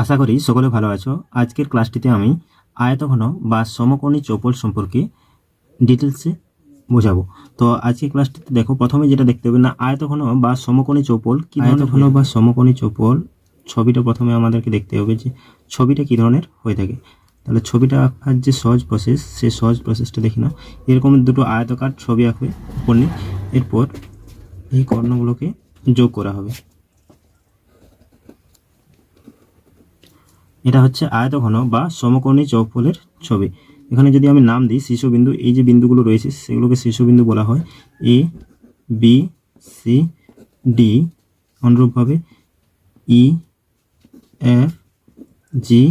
আশা করি সকলে ভালো আছো। আজকের ক্লাসটিতে আমি আয়তঘন বা সমকোণী চৌপল সম্পর্কে ডিটেলসে বোঝাবো। তো আজকের ক্লাসটিতে দেখো প্রথমে যেটা দেখতে হবে না আয়তঘন বা সমকোণী চৌপল কি আয়তঘন বা সমকোণী চৌপল ছবিটা প্রথমে আমাদেরকে দেখতে হবে যে ছবিটা কী ধরনের হয়ে থাকে। তাহলে ছবিটা আঁকার যে সহজ প্রসেস সেই সহজ প্রসেসটা দেখি নাও। এরকম দুটো আয়তকার ছবি আঁকবে উপর নিয়ে এরপর এই কর্ণগুলোকে যোগ করা হবে। এটা হচ্ছে আয়তঘন বা সমকোণী চৌপলের ছবি। এখানে যদি আমি নাম দিই, শীর্ষবিন্দু, এই যে বিন্দুগুলো রয়েছে, সেগুলোকে শীর্ষবিন্দু বলা হয়। এ বি সি ডি অনুরূপভাবে ই এফ জি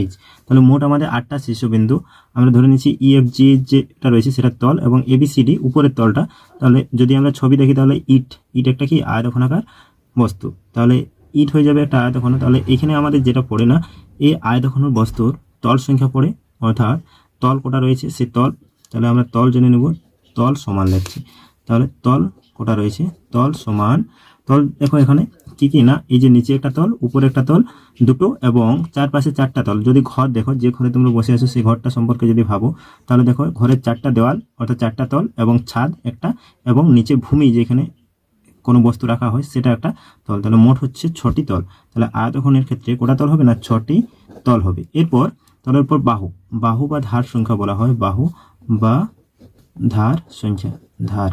এইচ তাহলে মোট আমাদের আটটা শীর্ষবিন্দু। আমরা ধরে নিচ্ছি ই এফ জি যেটা রয়েছে, সেটা তল এবং এ বি সি ডি উপরের তলটা। তাহলে যদি আমরা ছবি দেখি, তাহলে ইট ইট একটা কি? আয়তঘনাকার বস্তু। তাহলে ইট হয়ে যাবে একটা আয়তঘন তাহলে এখানে আমাদের যেটা পড়ে না এই আয়তঘন বস্তুর তল সংখ্যা পড়ে, অর্থাৎ তল কোটা রয়েছে সে তল, তাহলে আমরা তল জেনে নেব, তল সমান লিখছি। তাহলে তল কোটা রয়েছে, তল সমান, তল দেখো এখানে কি কি না, এই যে নিচে একটা তল, উপরে একটা তল, দুটো এবং চারপাশে চারটা তল। যদি ঘর দেখো, যে ঘরে তোমরা বসে আছো, সেই ঘরটা সম্পর্কে যদি ভাবো, তাহলে দেখো ঘরের চারটা দেওয়াল, অর্থাৎ চারটা তল এবং ছাদ একটা, এবং নিচে ভূমি যেখানে কোনো বস্তু রাখা হয়, সেটা একটা তল। তাহলে মোট হচ্ছে ছটি তল। তাহলে আয়তঘনের ক্ষেত্রে কোটা তল হবে না, ছটি তল হবে। এরপর তলের পর বাহু। বাহু বা ধার সংখ্যা বলা হয়। বাহু বা ধার সংখ্যা। ধার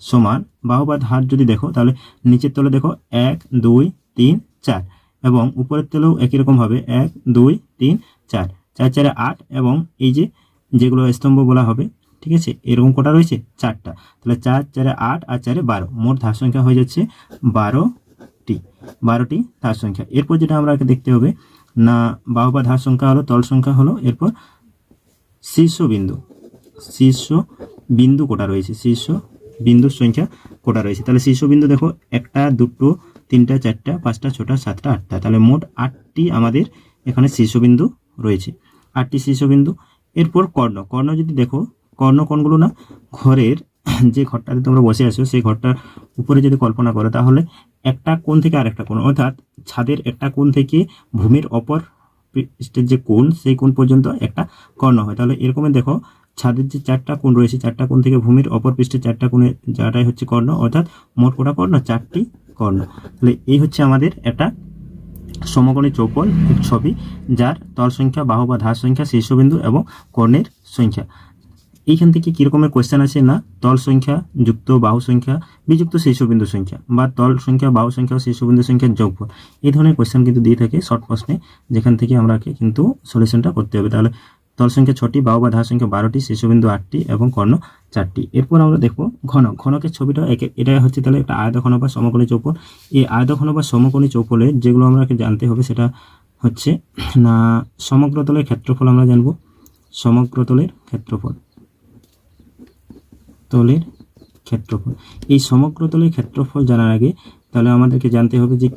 সমান। বাহু বা ধার যদি দেখো, তাহলে নিচের তলে দেখো এক, দুই, তিন, চার। এবং উপরের তলেও একই রকম হবে। এক, দুই, তিন, চার। চার, চারে আট এবং এই যে যেগুলো স্তম্ভ বলা হবে ঠিক আছে? এরকম কটা রয়েছে? চারটা। তাহলে চার, চারে আট আর চারে বারো। মোট ধার সংখ্যা হয়ে যাচ্ছে বারোটি। বারোটি ধার সংখ্যা। এরপর যেটা আমরা দেখতে হবে, না বাহু বা ধার সংখ্যা হলো, তল সংখ্যা হলো, এরপর শীর্ষবিন্দু। শীর্ষ বিন্দু কোটা রয়েছে? শীর্ষ বিন্দুর সংখ্যা কোটা রয়েছে? তাহলে শীর্ষবিন্দু দেখো, একটা, দুটো, তিনটা, চারটা, পাঁচটা, ছটা, সাতটা, আটটা। তাহলে মোট আটটি আমাদের এখানে শীর্ষবিন্দু রয়েছে। আটটি শীর্ষবিন্দু। এরপর কর্ণ। কর্ণ যদি দেখো কর্ণ কোনগুলো না, ঘরের যে ঘরটাতে তোমরা বসে আছো, সেই ঘরটার উপরে যদি কল্পনা করো, তাহলে একটা কোণ থেকে আরেকটা কোণ, অর্থাৎ ছাদের একটা কোণ থেকে ভূমির অপর পৃষ্ঠের যে কোণ, সেই কোণ পর্যন্ত একটা কর্ণ হয়। তাহলে এরকমই দেখো, ছাদের যে চারটা কোণ রয়েছে, চারটা কোণ থেকে ভূমির অপর পৃষ্ঠে চারটা কোণের যাটাই হচ্ছে কর্ণ, অর্থাৎ মোট কোটা কর্ণ? চারটি কর্ণ। তাহলে এই হচ্ছে আমাদের একটা সমকোণী চৌপল ছবি, যার তল সংখ্যা, বাহু বা ধার সংখ্যা, শীর্ষবিন্দু এবং কর্ণের সংখ্যা। এইখান থেকে কী রকমের কোয়েশ্চেন আছে না? তল সংখ্যা, যুক্ত বাহু সংখ্যা, বিযুক্ত শীর্ষবিন্দু সংখ্যা বা তল সংখ্যা, বাহু সংখ্যা ও শীর্ষবিন্দু সংখ্যার যোগফল। এই ধরনের কোয়েশ্চেন কিন্তু দিয়ে থাকে শর্ট প্রশ্নে, যেখান থেকে আমরাকে কিন্তু সলিউশনটা করতে হবে। তাহলে তল সংখ্যা ছটি, বাহু বা ধার সংখ্যা বারোটি, শীর্ষবিন্দু আটটি এবং কর্ণ চারটি। এরপর আমরা দেখব ঘন। ঘনকের ছবিটা একে, এটা হচ্ছে তাহলে একটা আয়তঘন বা সমকোণী চৌপল এই আয়তঘন বা সমকোণী চৌপলে যেগুলো আমাকে জানতে হবে, সেটা হচ্ছে, না, সমগ্রতলের ক্ষেত্রফল আমরা জানব? সমগ্রতলের ক্ষেত্রফল। তলের ক্ষেত্রফল। এই সমগ্র তলের ক্ষেত্রফল জানার আগে তাহলে আমাদেরকে জানতে হবে যে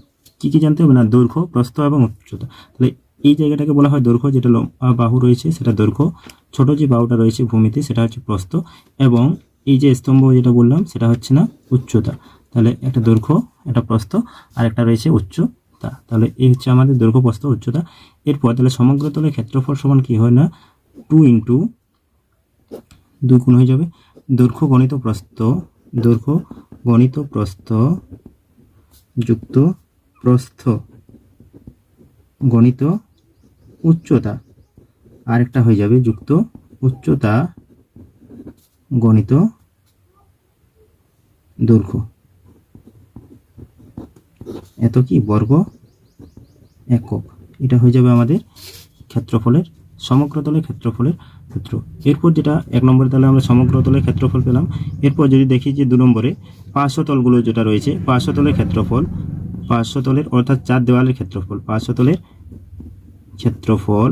কি কি জানতে হবে না, দৈর্ঘ্য, প্রস্থ এবং উচ্চতা। তাহলে এই জায়গাটাকে বলা হয় দৈর্ঘ্য, যেটা বাহু রয়েছে, সেটা দৈর্ঘ্য। ছোট যে বাহুটা রয়েছে ভূমিতে, সেটা হচ্ছে প্রস্থ। এবং এই যে স্তম্ভ যেটা বললাম, সেটা হচ্ছে না উচ্চতা। তাহলে একটা দৈর্ঘ্য, একটা প্রস্থ আর একটা রয়েছে উচ্চতা। তাহলে এই হচ্ছে আমাদের দৈর্ঘ্য, প্রস্থ, উচ্চতা। এরপর তাহলে সমগ্র তলের ক্ষেত্রফল সমান কি হয় না? টু ইন্টু দুই গুণ হয়ে যাবে। দৈর্ঘ্য গণিত প্রস্থ দৈর্ঘ্য গণিত প্রস্থ যুক্ত প্রস্থ গণিত উচ্চতা। আরেকটা হয়ে যাবে যুক্ত উচ্চতা গণিত দৈর্ঘ্য। এত কি? বর্গ একক। এটা হয়ে যাবে আমাদের ক্ষেত্রফলের সমগ্র তলের ক্ষেত্রফলের সূত্র এরপর যেটা এক নম্বরে তাহলে আমরা সমগ্র তলের ক্ষেত্রফল পেলাম। এরপর যদি দেখি যে দু নম্বরে তলগুলো যেটা রয়েছে তলের ক্ষেত্রফল তলের অর্থাৎ চার দেওয়ালের ক্ষেত্রফল তলের ক্ষেত্রফল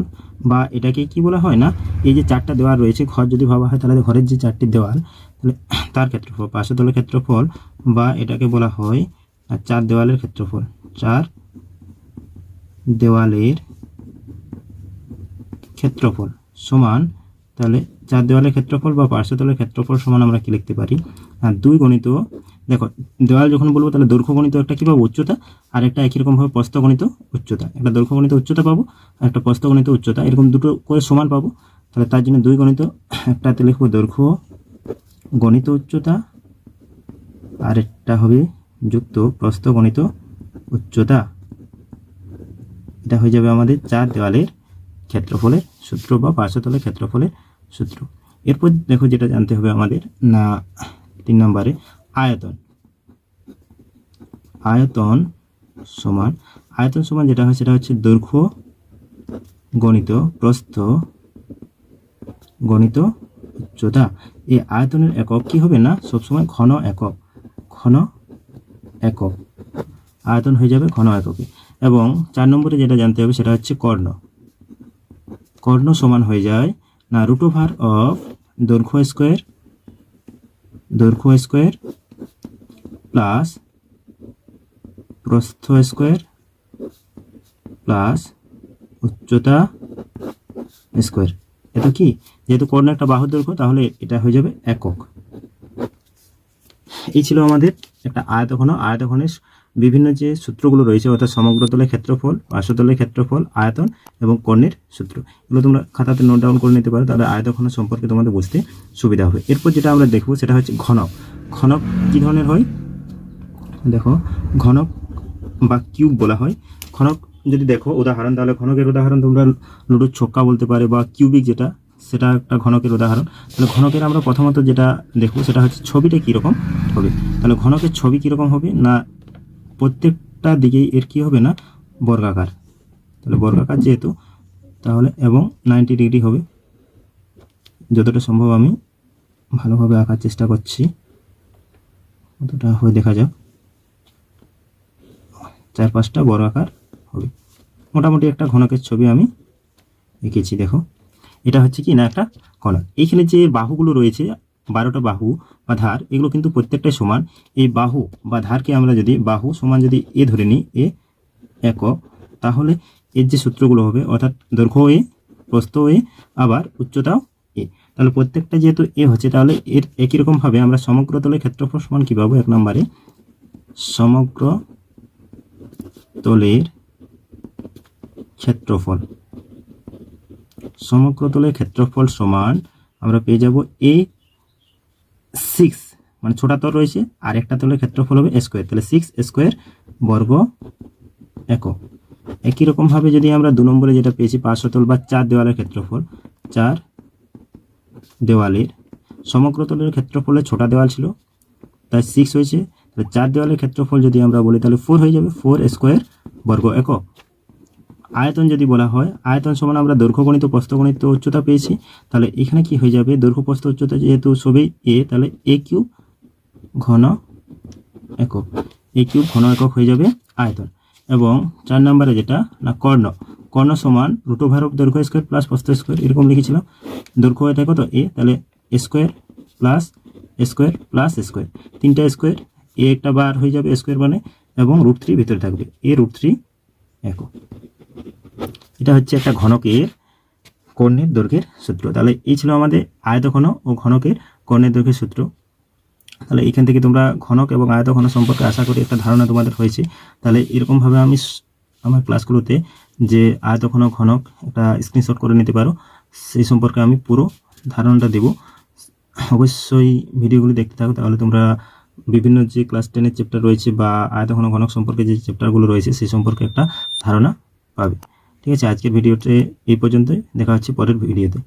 বা এটাকে কি বলা হয় না? এই যে চারটা দেওয়াল রয়েছে, ঘর যদি ভাবা হয় তাহলে ঘরের যে চারটি দেওয়াল, তাহলে তার ক্ষেত্রফল তলের ক্ষেত্রফল বা এটাকে বলা হয়, চার দেওয়ালের ক্ষেত্রফল, চার দেওয়ালের ক্ষেত্রফল সমান, তাহলে চার দেওয়ালের ক্ষেত্রফল বা পার্শ্বতলের ক্ষেত্রফল সমান আমরা কি লিখতে পারি? আর দুই গণিত, দেখো, দেওয়াল যখন বলব তাহলে দৈর্ঘ্য গণিত একটা কী পাবো? উচ্চতা, আর একটা একই রকমভাবে প্রস্থ গণিত, উচ্চতা। একটা দৈর্ঘ্য গণিত, উচ্চতা পাবো, আর একটা প্রস্থ গণিত, উচ্চতা। এরকম দুটো করে সমান পাবো, তাহলে তার জন্য দুই গণিত, একটাতে লিখব দৈর্ঘ্য, গণিত, উচ্চতা, আর একটা হবে যুক্ত প্রস্থ গণিত, উচ্চতা। এটা হয়ে যাবে আমাদের চার দেওয়ালের ক্ষেত্রফলের সূত্র বা পার্শ্বতলের ক্ষেত্রফলের সূত্র। এরপর দেখো যেটা জানতে হবে আমাদের, না, তিন নম্বরে, আয়তন। আয়তন সমান আয়তন সমান যেটা হয় সেটা হচ্ছে দৈর্ঘ্য গণিত প্রস্থ গণিত উচ্চতা। এই আয়তনের একক কি হবে না? সবসময় ঘন একক ঘন একক। আয়তন হয়ে যাবে ঘন এককে। এবং চার নম্বরে যেটা জানতে হবে সেটা হচ্ছে কর্ণ। কর্ণ সমান হয়ে যায় না রুট ওভার অফ দৈর্ঘ্য স্কোয়ার দৈর্ঘ্য স্কোয়ার প্লাস প্রস্থ স্কোয়ার প্লাস উচ্চতা স্কোয়ার এটা কি? যেহেতু কর্ণ একটা বাহুর দৈর্ঘ্য, তাহলে এটা হয়ে যাবে একক। এই ছিল আমাদের একটা আয়তঘন। আয়তঘনের বিভিন্ন যে সূত্রগুলো রয়েছে, অর্থাৎ সমগ্র তলের ক্ষেত্রফল পার্শ্বতলের ক্ষেত্রফল, আয়তন এবং কর্ণের সূত্র, এগুলো তোমরা খাতাতে নোট ডাউন করে নিতে পারো, তাহলে আয়তঘন সম্পর্কে তোমাদের বুঝতে সুবিধা হবে। এরপর যেটা আমরা দেখব সেটা হচ্ছে ঘনক। ঘনক কী ধরনের হয়? দেখো, ঘনক বা কিউব বলা হয়। ঘনক যদি দেখো, উদাহরণ, তাহলে ঘনকের উদাহরণ তোমরা লুডোর ছক্কা বলতে পারে বা কিউবিক যেটা, সেটা একটা ঘনকের উদাহরণ। তাহলে ঘনকের আমরা প্রথমত যেটা দেখব সেটা হচ্ছে ছবিটা কীরকম হবে? তাহলে ঘনকের ছবি কীরকম হবে না প্রত্যেকটা দিকেই এর কী হবে না? বর্গাকার। তাহলে বর্গাকার যেহেতু, তাহলে এবং নাইনটি ডিগ্রি হবে। যতটা সম্ভব আমি ভালোভাবে আঁকার চেষ্টা করছি। কতটা হয়ে দেখা যাক। চার পাঁচটা বড় আকার হবে। মোটামুটি একটা ঘনকের ছবি আমি এঁকেছি, দেখো। এটা হচ্ছে কি না, একটা ঘনক এইখানে যে বাহুগুলো রয়েছে বারোটা বাহু বা ধার, এগুলো কিন্তু প্রত্যেকটাই সমান। এই বাহু বা ধারকে আমরা যদি, বাহু সমান যদি এ ধরে নিই, এ একক, তাহলে এর যে সূত্রগুলো হবে, অর্থাৎ দৈর্ঘ্য এ, প্রস্থ এ, আবার উচ্চতাও এ। তাহলে প্রত্যেকটা যেহেতু এ হচ্ছে, তাহলে এর একই রকমভাবে আমরা সমগ্র তলের ক্ষেত্রফল সমান কী পাবো এক নম্বরে, সমগ্র তলের ক্ষেত্রফল। সমগ্র তলের ক্ষেত্রফল সমান আমরা পেয়ে যাব এ সিক্স মানে ছোটা তল রয়েছে, আর একটা তলের ক্ষেত্রফল হবে স্কোয়ার তাহলে সিক্স স্কোয়ার বর্গ একক। একই রকমভাবে যদি আমরা দু নম্বরে যেটা পেয়েছি পার্শ্বতল বা চার দেওয়ালের ক্ষেত্রফল, চার দেওয়ালের সমগ্র তলের ক্ষেত্রফলে ছোটা দেওয়াল ছিল, তাই সিক্স হয়েছে, তাহলে চার দেওয়ালের ক্ষেত্রফল যদি আমরা বলি তাহলে ফোর হয়ে যাবে ফোর স্কোয়ার বর্গ একক। আয়তন যদি বলা হয়, আয়তন সমান আমরা দৈর্ঘ্য গণিত প্রস্থ গণিত উচ্চতা পেয়েছি, তাহলে এখানে কি হয়ে যাবে? দৈর্ঘ্য প্রস্থ উচ্চতা যেহেতু সবই এ তাহলে এ কিউব ঘন একক। এ কিউব ঘন একক হয়ে যাবে আয়তন। এবং চার নম্বরে যেটা, না, কর্ণ। কর্ণ সমান রুটো ভারত দৈর্ঘ্য স্কোয়ার প্লাস প্রস্থ স্কোয়ার, এরকম লিখেছিলাম। দৈর্ঘ্য এটা কত? এ তাহলে square plus square plus square. তিনটা স্কোয়ার এ একটা বার হয়ে যাবে স্কোয়ার মানে এবং রুট থ্রি ভিতরে থাকবে। এ রুট থ্রি একক। এটা হচ্ছে একটা ঘনকের কর্ণের দৈর্ঘ্যের সূত্র। তাহলে এই ছিল আমাদের আয়তঘন ও ঘনকের কর্ণের দৈর্ঘ্যের সূত্র। তাহলে এখান থেকে তোমরা ঘনক এবং আয়তঘন সম্পর্কে আশা করি একটা ধারণা তোমাদের হয়েছে। তাহলে এরকমভাবে আমি আমার ক্লাসগুলোতে যে আয়তঘন, ঘনক একটা স্ক্রিনশট করে নিতে পারো, সেই সম্পর্কে আমি পুরো ধারণাটা দেব। অবশ্যই ভিডিওগুলি দেখতে থাকো, তাহলে তোমরা বিভিন্ন যে ক্লাস টেনের চ্যাপ্টার রয়েছে বা আয়তঘন, ঘনক সম্পর্কে যে চ্যাপ্টারগুলো রয়েছে, সেই সম্পর্কে একটা ধারণা পাবে। ঠিক আছে আজকের ভিডিওতে এই পর্যন্তই। দেখা হচ্ছে পরের ভিডিওতে।